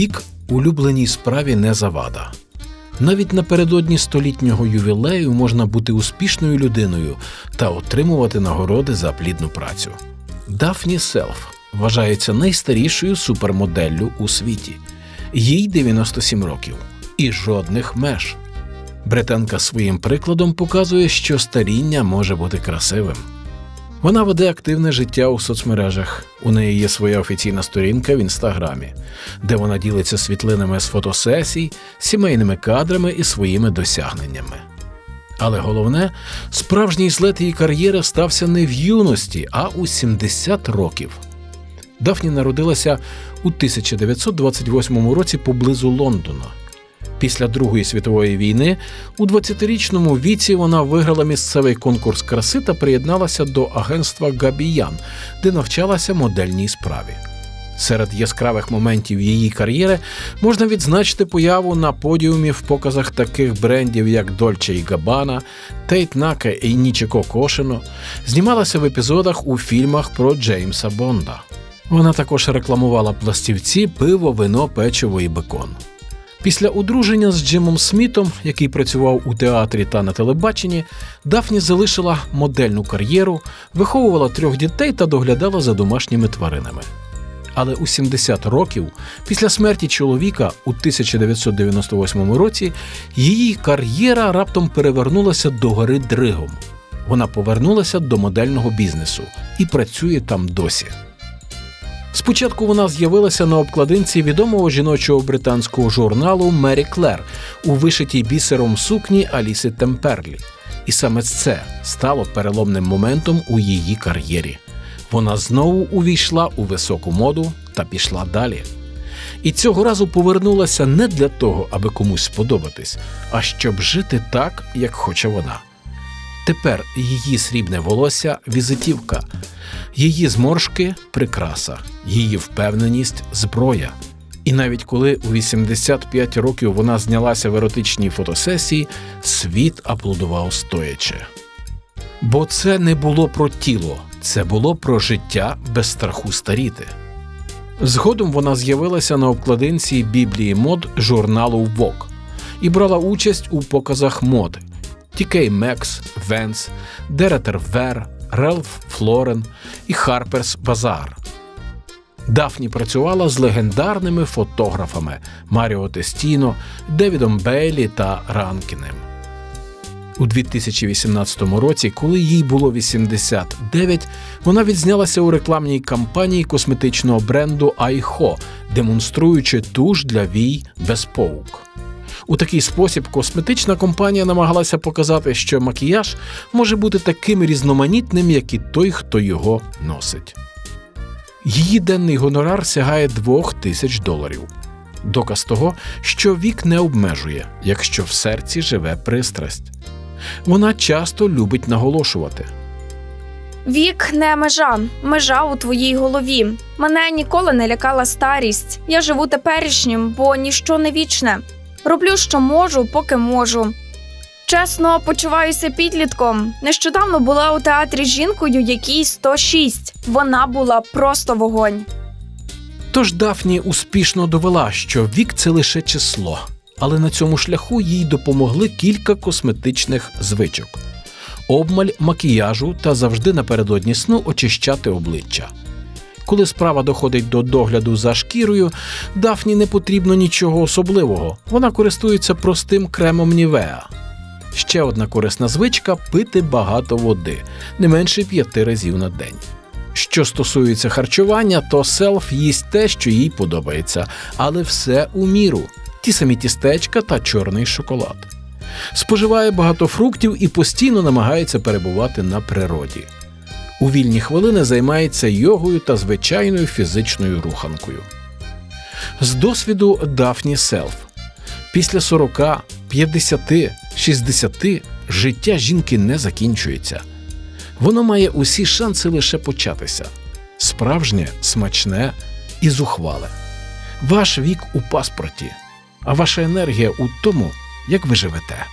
Вік улюбленій справі не завада. Навіть напередодні столітнього ювілею можна бути успішною людиною та отримувати нагороди за плідну працю. Дафні Селф вважається найстарішою супермоделлю у світі. Їй 97 років і жодних меж. Британка своїм прикладом показує, що старіння може бути красивим. Вона веде активне життя у соцмережах. У неї є своя офіційна сторінка в інстаграмі, де вона ділиться світлинами з фотосесій, сімейними кадрами і своїми досягненнями. Але головне, справжній злет її кар'єри стався не в юності, а у 70 років. Дафні народилася у 1928 році поблизу Лондона. Після Другої світової війни у 20-річному віці вона виграла місцевий конкурс краси та приєдналася до агентства Габіян, де навчалася модельній справі. Серед яскравих моментів її кар'єри можна відзначити появу на подіумі в показах таких брендів, як Dolce Gabbana, Tate Naka і Нічіко Кошино, знімалася в епізодах у фільмах про Джеймса Бонда. Вона також рекламувала пластівці, пиво, вино, печиво і бекон. Після одруження з Джимом Смітом, який працював у театрі та на телебаченні, Дафні залишила модельну кар'єру, виховувала трьох дітей та доглядала за домашніми тваринами. Але у 70 років, після смерті чоловіка у 1998 році, її кар'єра раптом перевернулася до гори дригом. Вона повернулася до модельного бізнесу і працює там досі. Спочатку вона з'явилася на обкладинці відомого жіночого британського журналу Мері Клер у вишитій бісером сукні Аліси Темперлі. І саме це стало переломним моментом у її кар'єрі. Вона знову увійшла у високу моду та пішла далі. І цього разу повернулася не для того, аби комусь сподобатись, а щоб жити так, як хоче вона. Тепер її срібне волосся візитівка, її зморшки прикраса, її впевненість зброя. І навіть коли у 85 років вона знялася в еротичній фотосесії, світ аплодував стоячи. Бо це не було про тіло, це було про життя без страху старіти. Згодом вона з'явилася на обкладинці Біблії мод журналу Vogue і брала участь у показах моди. TK Maxx, Vans, Деретер Вер, Релф Флорен і Харперс Базар. Дафні працювала з легендарними фотографами Маріо Тестіно, Девідом Бейлі та Ранкінем. У 2018 році, коли їй було 89, вона відзнялася у рекламній кампанії косметичного бренду Айхо, демонструючи туш для вій без паук. У такий спосіб косметична компанія намагалася показати, що макіяж може бути таким різноманітним, як і той, хто його носить. Її денний гонорар сягає 2 тисяч доларів. Доказ того, що вік не обмежує, якщо в серці живе пристрасть. Вона часто любить наголошувати. Вік не межа, межа у твоїй голові. Мене ніколи не лякала старість. Я живу теперішнім, бо ніщо не вічне. Роблю, що можу, поки можу. Чесно, почуваюся підлітком. Нещодавно була у театрі жінкою, якій 106. Вона була просто вогонь. Тож Дафні успішно довела, що вік це лише число, але на цьому шляху їй допомогли кілька косметичних звичок: обмаль макіяжу та завжди напередодні сну очищати обличчя. Коли справа доходить до догляду за шкірою, Дафні не потрібно нічого особливого. Вона користується простим кремом Нівеа. Ще одна корисна звичка пити багато води, не менше п'яти разів на день. Що стосується харчування, то селф їсть те, що їй подобається, але все у міру: ті самі тістечка та чорний шоколад. Споживає багато фруктів і постійно намагається перебувати на природі. У вільні хвилини займається йогою та звичайною фізичною руханкою. З досвіду Дафні Селф. Після 40, 50, 60 життя жінки не закінчується. Воно має усі шанси лише початися справжнє, смачне і зухвале. Ваш вік у паспорті, а ваша енергія у тому, як ви живете.